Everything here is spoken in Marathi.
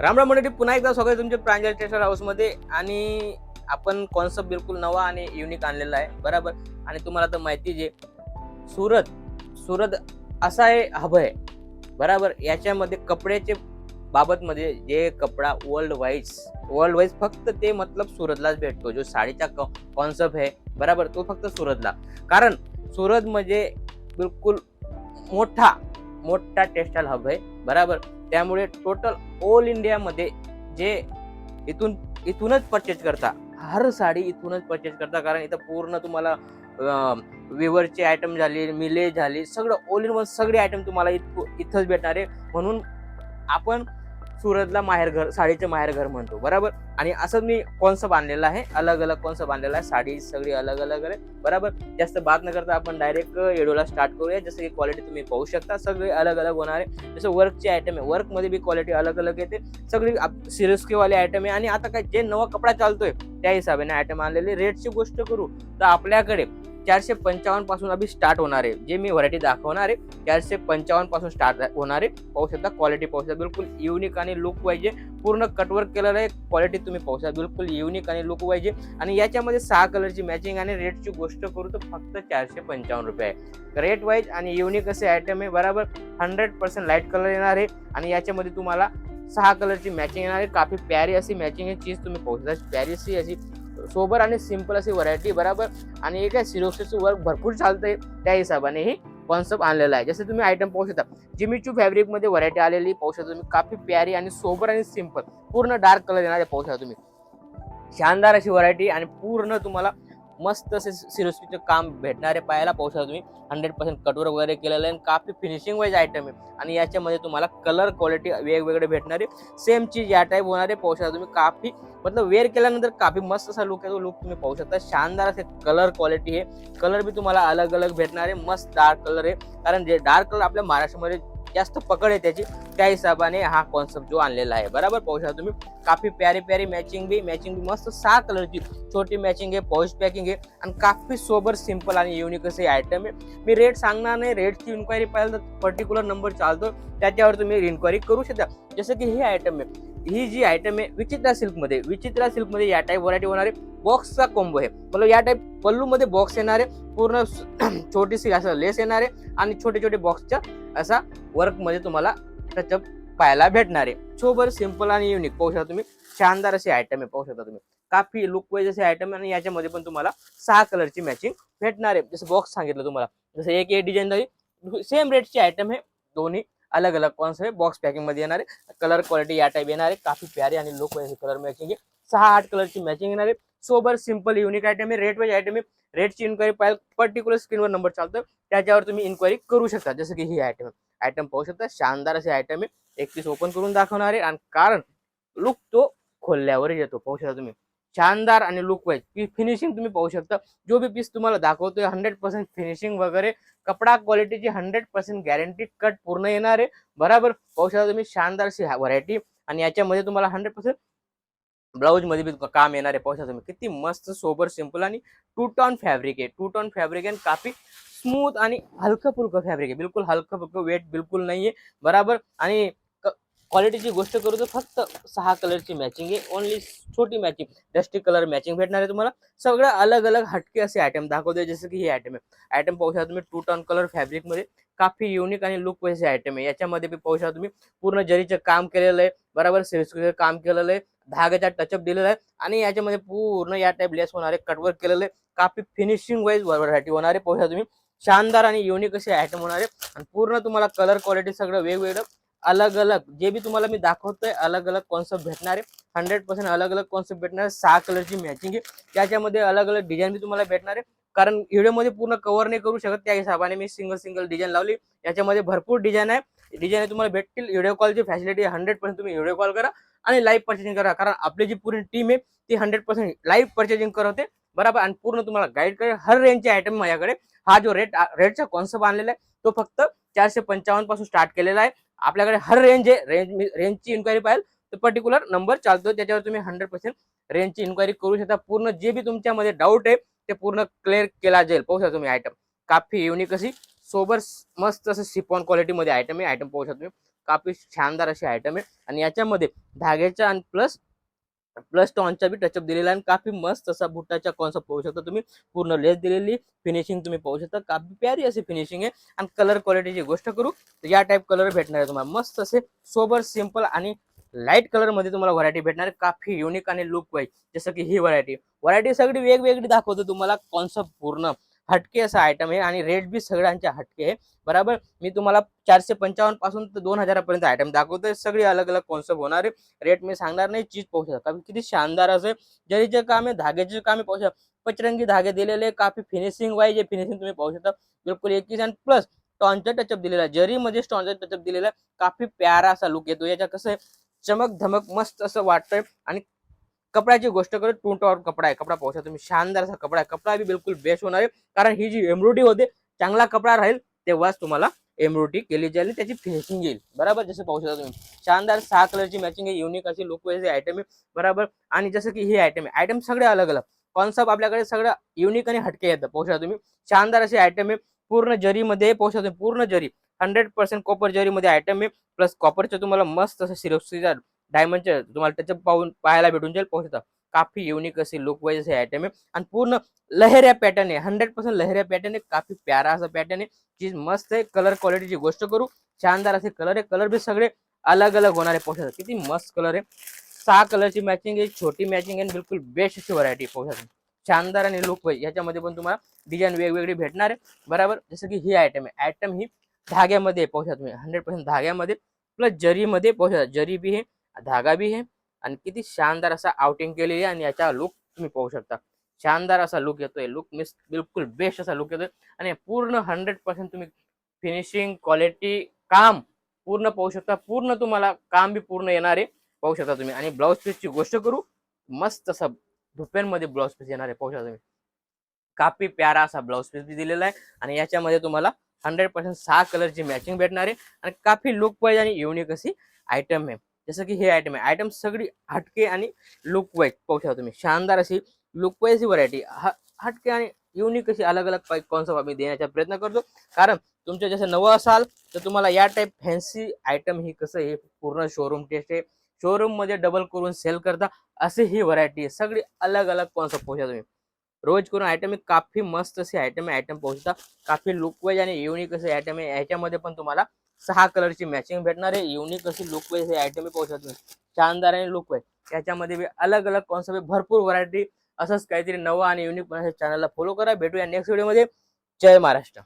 राम राम मंडळी पुन्हा एकदा स्वागत तुमच्या प्रांजल टेस्टर हाऊसमध्ये आणि आपण कॉन्सेप्ट बिलकुल नवा आणि युनिक आणलेला आहे. बरोबर? आणि तुम्हाला तर माहिती जे सुरत सुरत असा आहे हब आहे. बरोबर? याच्यामध्ये कपड्याचे बाबतमध्ये जे कपडा वर्ल्ड वाईज वर्ल्ड वाईज फक्त ते मतलब सुरतलाच भेटतो. जो साडीचा कॉन्सेप्ट आहे बरोबर? तो फक्त सुरतला. कारण सुरत म्हणजे बिलकुल मोठा मोठा टेक्स्टाईल हब आहे. बरोबर? त्यामुळे टोटल ऑल इंडियामध्ये जे इथून इथूनच परचेज करता. हर साडी इथूनच परचेज करता. कारण इथं पूर्ण तुम्हाला विवरचे आयटम झाले मिले झाले सगळं ऑल इन वन सगळे आयटम तुम्हाला इथं इथंच भेटणार आहे. म्हणून आपण सुरतला माहेरघर साडीचं माहेरघर म्हणतो बरोबर? आणि असं मी कॉन्सेप्ट बांधलेलं आहे. अलग अलग कॉन्सेप्ट बांधलेलं आहे. साडी सगळी अलग अलग आहे बरोबर? जास्त बात न करता आपण डायरेक्ट एडोला स्टार्ट करूया. जसं की क्वालिटी तुम्ही पाहू शकता. सगळे अलग अलग होणार आहे. जसं वर्कचे आयटम आहे. वर्कमध्ये बी क्वालिटी अलग अलग येते. सगळी सिरियसकेवाले आयटम आहे. आणि आता काय जे नवा कपडा चालतोय त्या हिशोबाने आयटम आणलेले. रेटची गोष्ट करू तर आपल्याकडे चारशे पंचावन्नपासून अभि स्टार्ट होणार आहे. जे मी व्हरायटी दाखवणार आहे चारशे पंचावन्नपासून स्टार्ट होणार आहे. पाहू शकता क्वालिटी पाहू शकता बिलकुल युनिक आणि लुक पाहिजे. पूर्ण कटवर्क केलेलं आहे क्वालिटी तुम्ही पाहू शकता. बिलकुल युनिक आणि लुक पाहिजे. आणि याच्यामध्ये सहा कलरची मॅचिंग आणि रेटची गोष्ट करू तर फक्त चारशे पंचावन्न रुपये आहे. रेट वाईज आणि युनिक असे आयटम आहे बरोबर हंड्रेड पर्सेंट लाइट कलर येणार आहे. आणि याच्यामध्ये तुम्हाला सहा कलरची मॅचिंग येणार आहे. काफी प्यारी अशी मॅचिंग आहे चीज तुम्ही पाहू शकता. प्यारी अशी अशी सोबर आणि सिंपल अशी व्हरायटी बरोबर? आणि एक आहे सिरोक्सचं वर्क भरपूर चालतंय त्या हिशोबाने ही कॉन्सेप्ट आणलेला आहे. जसं तुम्ही आयटम पाहू शकता जिमीचू फॅब्रिकमध्ये व्हरायटी आलेली पाहू शकता तुम्ही काफी प्यारी आणि सोबर आणि सिंपल पूर्ण डार्क कलर येणार आहे पाहू शकता तुम्ही. शानदार अशी व्हरायटी आणि पूर्ण तुम्हाला मस्त असे सिरोस्कीचं काम भेटणारे पाहायला पाहू शकता तुम्ही. हंड्रेड पर्सेंट कटवर वगैरे केलेलं आहे आणि काफी फिनिशिंग वाईज आयटम आहे. आणि याच्यामध्ये तुम्हाला कलर क्वालिटी वेगवेगळे भेटणारे. सेम चीज या टाईप होणारे पाहू शकता तुम्ही. काफी मतलब वेअर केल्यानंतर काफी मस्त असा लुक आहे तो लुक तुम्ही पाहू शकता. शानदार असे कलर क्वालिटी आहे. कलर बी तुम्हाला अलग अलग भेटणार. आहे मस्त डार्क कलर आहे. कारण जे डार्क कलर आपल्या महाराष्ट्रामध्ये जास्त पकड आहे त्याची. त्या हिशोबाने हा कॉन्सेप्ट जो आणलेला आहे. बरोबर? पाहू शकता तुम्ही. काफी प्यारी प्यारी मॅचिंग बी मॅचिंग बी मस्त सहा कलरची छोटी मॅचिंग आहे पॉश पॅकिंग आहे आणि काफी सोबर सिंपल आणि युनिक असे आयटम आहे. मी रेट सांगणार नाही. रेटची इन्क्वायरी पाहिजे तर पर्टिक्युलर नंबर चालतो. त्याच्यावर तुम्ही इन्क्वायरी करू शकता. जसं की हे आयटम आहे. ही जी आयटम आहे विचित्रा सिल्कमध्ये विचित्रा सिल्कमध्ये या टाईप व्हरायटी होणार आहे बॉक्सचा कोंबो आहे. मतलब या टाईप पल्लूमध्ये बॉक्स येणार आहे पूर्ण छोटीशी असं लेस येणार आहे आणि छोटे छोटे बॉक्सच्या असा वर्कमध्ये तुम्हाला टचअप पाहायला भेटणार. आहे सोबर सिंपल आणि युनिक पाहू शकता तुम्ही. शानदार असे आयटम आहे पाहू शकता तुम्ही. काफी लुक वाईज असे आयटम आहे आणि याच्यामध्ये पण तुम्हाला सहा कलरची मॅचिंग भेटणार आहे. जसं बॉक्स सांगितलं तुम्हाला. जसं एक एक डिझाईन सेम रेटची आयटम आहे. दोन्ही अलग अलग कॉन्सेप्ट बॉक्स पॅकिंगमध्ये येणार आहे कलर क्वालिटी या टाईप येणार आहे काफी प्यारे आणि लुक वाईज कलर मॅचिंग आहे. सहा आठ कलरची मॅचिंग येणार. आहे सोबर सिंपल युनिक आयटम आहे. रेट वाईज आयटम आहे. रेटची इन्क्वायरी पाहिजे पर्टिक्युलर स्क्रीनवर नंबर चालतो त्याच्यावर तुम्ही इन्क्वायरी करू शकता. जसं की ही आयटम आयटम पाहू शकता. शानदार असे आयटम आहे. एक पीस ओपन करून दाखवणार. आहे आणि कारण लुक तो खोलल्यावर येतो. पाहू शकता तुम्ही. शानदार आणि लुक वाईज फिनिशिंग तुम्ही पाहू शकता. जो बी पीस तुम्हाला दाखवतोय हंड्रेड पर्सेंट फिनिशिंग वगैरे. कपडा क्वालिटीची हंड्रेड पर्सेंट गॅरंटी कट पूर्ण येणार आहे. बराबर. पाहू शकता तुम्ही शानदार अशी व्हरायटी आणि याच्यामध्ये तुम्हाला हंड्रेड पर्सेंट ब्लाऊजमध्ये बी काम येणार आहे. पाहू शकता तुम्ही. किती मस्त सोबर सिंपल आणि टू टॉन फॅब्रिक आहे. टू टॉन फॅब्रिक आहे काफी स्मूथ आणि हलकं फुलकं फॅब्रिक आहे. बिलकुल हलकं फुलकं वेट बिलकुल नाहीये. बराबर. आणि क्वालिटीची गोष्ट करू तर फक्त सहा कलरची मॅचिंग आहे. ओनली छोटी मॅचिंग डस्टी कलर मॅचिंग भेटणार आहे तुम्हाला. सगळं अलग अलग हटके असे आयटम दाखवतोय जसं की हे आयटम आहे. आयटम पाहू शकता तुम्ही टू टॉन कलर फॅब्रिकमध्ये काफी युनिक आणि लुक वाईज आयटम आहे. याच्यामध्ये बी पाहू शकता तुम्ही पूर्ण जरीचं काम केलेलं आहे. बरोबर सिल्क काम केलेलं आहे. धाग्याचा टचअप दिलेला आहे. आणि याच्यामध्ये पूर्ण या टाईप लेस होणार आहे. कटवर्क केलेलं आहे. काफी फिनिशिंग वाईज व्हरायटी होणार आहे. पाहू शकता तुम्ही. शानदार आणि युनिक असे आयटम होणार आहे. आणि पूर्ण तुम्हाला कलर क्वालिटी सगळं वेगवेगळं अलग अलग जे बी तुम्हाला मी दाखवतोय अलग अलग कॉन्सेप्ट भेटणार. आहे हंड्रेड पर्सेंट अलग अलग कॉन्सेप्ट भेटणार. आहे सहा कलरची मॅचिंग आहे. त्याच्यामध्ये अलग अलग डिझाईन बी तुम्हाला भेटणार. आहे कारण व्हिडिओमध्ये पूर्ण कव्हर नाही करू शकत. त्या हिशोबाने मी सिंगल सिंगल डिझाईन लावली. याच्यामध्ये भरपूर डिझाईन आहे. डिझाईन तुम्हाला भेटतील. व्हिडिओ कॉलची फॅसिलिटी हंड्रेड पर्सेंट तुम्ही व्हिडिओ कॉल करा आणि लाईव्ह पर्चेसिंग करा. कारण आपली जी पूर्ण टीम आहे ती हंड्रेड पर्सेंट लाईव्ह पर्चेसिंग करते. बरोबर? आणि पूर्ण तुम्हाला गाईड करेल. हर रेंजचे आयटम माझ्याकडे. हा जो रेट रेटचा कॉन्सेप्ट आणलेला आहे तो फक्त चारशे पंचावन्नपासून स्टार्ट केलेला आहे. आपल्याकडे हर रेंज आहे. रेंज रेंजची इन्क्वायरी पाहिजे तर पर्टिक्युलर नंबर चालतो त्याच्यावर तुम्ही हंड्रेड पर्सेंट रेंजची इन्क्वायरी करू शकता. पूर्ण जे बी तुमच्यामध्ये डाऊट आहे ते पूर्ण क्लिअर केला जाईल. पाहू शकता तुम्ही आयटम काफी युनिक अशी सोबर मस्त असं सिपॉन क्वालिटीमध्ये आयटम आहे. आयटम पाहू शकता तुम्ही. काफी शानदार अशी आयटम आहे. आणि याच्यामध्ये धाग्याच्या आणि प्लस प्लस टॉनचा बी टचअप दिलेला आहे आणि काफी मस्त असा बुटाच्या कॉन्सेप्ट पाहू शकता तुम्ही. पूर्ण लेस दिलेली फिनिशिंग तुम्ही पाहू शकता. काफी प्यारी अशी फिनिशिंग आहे. आणि कलर क्वालिटीची गोष्ट करू तर या टाईप कलर भेटणार आहे तुम्हाला. मस्त असे सोबर सिंपल आणि लाइट कलरमध्ये तुम्हाला व्हरायटी भेटणार आहे. काफी युनिक आणि लुक वाईज जसं की ही व्हरायटी व्हरायटी सगळी वेगवेगळी दाखवतो तुम्हाला. कॉन्सेप्ट पूर्ण. हटके असा आयटम आहे आणि रेट बी सगळ्यांचे हटके आहे. बरोबर? मी तुम्हाला चारशे पंचावन्नपासून तर दोन हजारापर्यंत आयटम दाखवतोय. सगळी अलग अलग कॉन्सेप्ट होणार आहे. रेट मी सांगणार नाही. चीज पाहू शकता. किती शानदार असं जरीचे काम आहे धाग्याचे काम आहे पाहू शकता. पचरंगी धागे दिलेले काफी फिनिशिंग वाईज फिनिशिंग तुम्ही पाहू शकता. बिलकुल एकवीस आणि प्लस स्टॉनचा टचअप दिलेला आहे. जरीमध्ये स्टॉनचा टचअप दिलेला आहे काफी प्यारा असा लुक येतो याच्या कसं आहे चमक धमक मस्त असं वाटतंय. आणि कपड्याची गोष्ट करू टू टॉवर कपडा आहे. कपडा पाहू शकता तुम्ही. शानदार असा कपडा आहे. कपडा बी बिलकुल बेस्ट होणार आहे. कारण ही जी एम्ब्रॉयडरी होते चांगला कपडा राहील तेव्हाच तुम्हाला एम्ब्रॉयडरी केली जाईल त्याची फिनिशिंग येईल. बरोबर? जसं पाहू शकता तुम्ही. शानदार सहा कलरची मॅचिंग आहे. युनिक अशी लुक वाईज आयटम आहे. बरोबर? आणि जसं की हे आयटम आहे. आयटम सगळे अलग अलग कॉन्सेप्ट आपल्याकडे सगळं युनिक आणि हटके येतं. पाहू शकता तुम्ही. शानदार असे आयटम आहे. पूर्ण जरीमध्ये पाहू शकता तुम्ही, पूर्ण जरी. हंड्रेड पर्सेंट कॉपर जरीमध्ये आयटम आहे. प्लस कॉपरचं तुम्हाला मस्त असं सिरोक्सीचा डायमंडचे तुम्हाला त्याच्या पाहून पाहायला भेटून जाईल. पाहू शकता काफी युनिक असे लुक वाईज हे आयटम आहे. आणि पूर्ण लहेऱ्या पॅटर्न आहे. हंड्रेड पर्सेंट लहेऱ्या पॅटर्न आहे. काफी प्यारा असा पॅटर्न आहे. चीज मस्त आहे. कलर क्वालिटीची गोष्ट करू. शानदार असे कलर आहे. कलर बी सगळे अलग अलग होणारे. पाहू किती मस्त कलर आहे. सहा कलरची मॅचिंग आहे. छोटी मॅचिंग आहे. बिलकुल बेस्ट अशी व्हरायटी पाहू शकता. शानदार आणि लुक वाईज. याच्यामध्ये पण तुम्हाला डिझाईन वेगवेगळी भेटणार आहे. बरोबर? जसं की ही आयटम आहे. आयटम ही धाग्यामध्ये पाहू शकता तुम्ही. हंड्रेड पर्सेंट धाग्यामध्ये. प्लस जरीमध्ये. पाहू शकता जरी बी हे धागा बी आहे आणि किती शानदार असा आउटिंग केलेली आहे आणि याचा लुक तुम्ही पाहू शकता. शानदार असा लुक येतोय. लुक मिस बिलकुल बेस्ट असा लुक येतोय. आणि पूर्ण हंड्रेड पर्सेंट तुम्ही फिनिशिंग क्वालिटी काम पूर्ण पाहू शकता. पूर्ण तुम्हाला काम बी पूर्ण येणार आहे पाहू शकता तुम्ही. आणि ब्लाऊज पीसची गोष्ट करू मस्त असा धुप्यांमध्ये ब्लाऊज पीस येणार आहे पाहू शकता तुम्ही. काफी प्यारा असा ब्लाऊज पीस बी दिलेला आहे. आणि याच्यामध्ये तुम्हाला हंड्रेड पर्सेंट सहा कलरची मॅचिंग भेटणार आहे. आणि काफी लुक पाहिजे आणि युनिक अशी आयटम आहे. जसं की हे आयटम आहे. आयटम सगळी हटके आणि लुकवाईज पाहू शकता तुम्ही. शानदार अशी लुकवाईज व्हरायटी हटके आणि युनिक अशी अलग अलग कॉन्सेप्ट आम्ही देण्याचा प्रयत्न करतो. कारण तुमचं जसं नवं असाल तर तुम्हाला या टाईप फॅन्सी आयटम ही कसं हे पूर्ण शोरूम टेस्ट आहे. शोरूममध्ये डबल करून सेल करता असे ही व्हरायटी आहे. सगळी अलग अलग कॉन्सेप्ट पाहू शकता तुम्ही. रोज करून आयटम ही काफी मस्त असे आयटम आहे. आयटम पाहू शकता. काफी लुकवाईज आणि युनिक असे आयटम आहे. याच्यामध्ये पण तुम्हाला सहा कलरची मॅचिंग भेटणार आहे. युनिक अशी लुकवाईज हे आयटम पाहू शकतो शानदार आणि लुक याच्यामध्ये त्याच्यामध्ये बी अलग अलग कॉन्सेप्ट भरपूर व्हरायटी असंच काहीतरी नवं आणि युनिक चॅनलला फॉलो करा. भेटूया नेक्स्ट व्हिडिओमध्ये जय महाराष्ट्र.